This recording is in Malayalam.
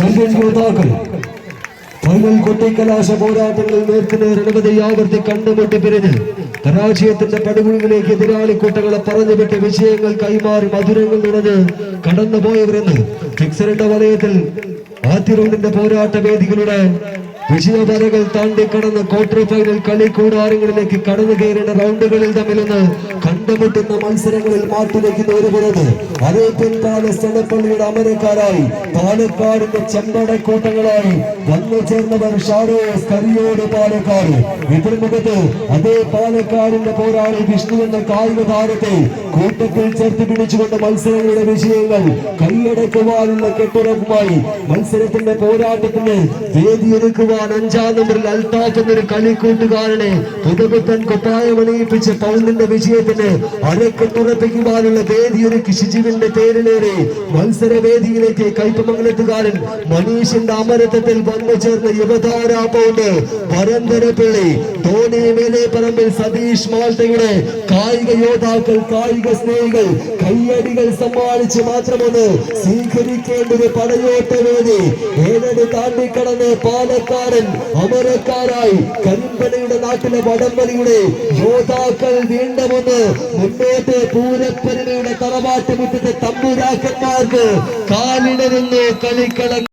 ചാമ്പ്യൻ യോദ്ധാക്കൾ ഫൈനൽ കൊട്ടിക്കലാശ പോരാട്ടങ്ങളിൽ നേർക്കുനേർ അനവധി ആവർത്തി കണ്ടുമുട്ടി പിരിഞ്ഞ് പരാജയത്തിന്റെ പടുകുഴികളിലേക്ക് എതിരാളി പറഞ്ഞു പറഞ്ഞുവിട്ട് വിജയങ്ങൾ കൈമാറി മധുരങ്ങൾ നിറഞ്ഞ് കടന്നുപോയവരെന്ന് ഫിക്സറിന്റെ വലയത്തിൽ ആദ്യ റൗണ്ടിന്റെ പോരാട്ട വേദികളുടെ വിജയവരകൾ താണ്ടി കടന്ന് ക്വാർട്ടർ ഫൈനൽ കളി കൂടാരങ്ങളിലേക്ക് കടന്നു കയറേണ്ട റൗണ്ടുകളിൽ തമ്മിലൊന്ന് കണ്ടുമുട്ടുന്ന മത്സരങ്ങളിൽ മാറ്റിവെക്കുന്ന ഒരു പുറത്ത് അരേബ്യൻ പാലസ് അമരക്കാരായി. പാലക്കാടിന്റെ ചെമ്പട ചെമ്പടക്കൂട്ടങ്ങളായി വന്നു ചേർന്നവർ ഷാരോസ് കരിയോട് പാലക്കാട്. എതിർമുഖത്ത് അതേ പാലക്കാടിന്റെ പോരാളി വിഷ്ണു എന്ന കായിക താരത്തെ കൂട്ടത്തിൽ ചേർത്ത് പിടിച്ചുകൊണ്ട് മത്സരങ്ങളുടെ വിഷയങ്ങൾ കൈയടക്കുവാനുള്ള കെട്ടുറപ്പുമായി മത്സരത്തിന്റെ പോരാട്ടത്തിന് വേദിയൊരുക്കുവാൻ അഞ്ചാം നമ്പറിൽ അൽത്താഫ് എന്നൊരു കളിക്കൂട്ടുകാരനെ പുതുപുത്തൻ കൊട്ടായമണിയിപ്പിച്ച് പൗണ്ടിന്റെ വിജയത്തിന് അരക്കെട്ടുറപ്പിക്കുവാനുള്ള വേദിയൊരുക്കി ശിജുവിന്റെ പേരിലേറെ മത്സര വേദിയിലേക്ക് കൈപ്പമംഗലത്തുകാരൻ മനീഷിന്റെ അമരത്വത്തിൽ വന്നു ചേർന്ന യുവതാര പൗണ്ട് പരന്തരപ്പിള്ളി പറമ്പിൽ സതീഷ് മാൾട്ടയുടെ കായിക യോദ്ധാക്കൾ കായിക സ്നേഹികൾ കയ്യടികൾ സമ്മാനിച്ച് മാത്രമൊന്ന് സ്വീകരിക്കേണ്ട ഒരു പടയോട്ട വേദി ഏഴടി താണ്ടിക്കടന്ന് പാലക്കാടൻ അമരക്കാരായി. കരിമ്പനയുടെ നാട്ടിലെ വടംവലിയുടെ യോദ്ധാക്കൾ വീണ്ടുമൊന്ന് മുന്നോട്ട് പൂരപ്പെരുമയുടെ തറവാട്ട് മുറ്റത്തെ തമ്പുരാക്കന്മാർക്ക് കാലിടരുന്നു കളിക്കളം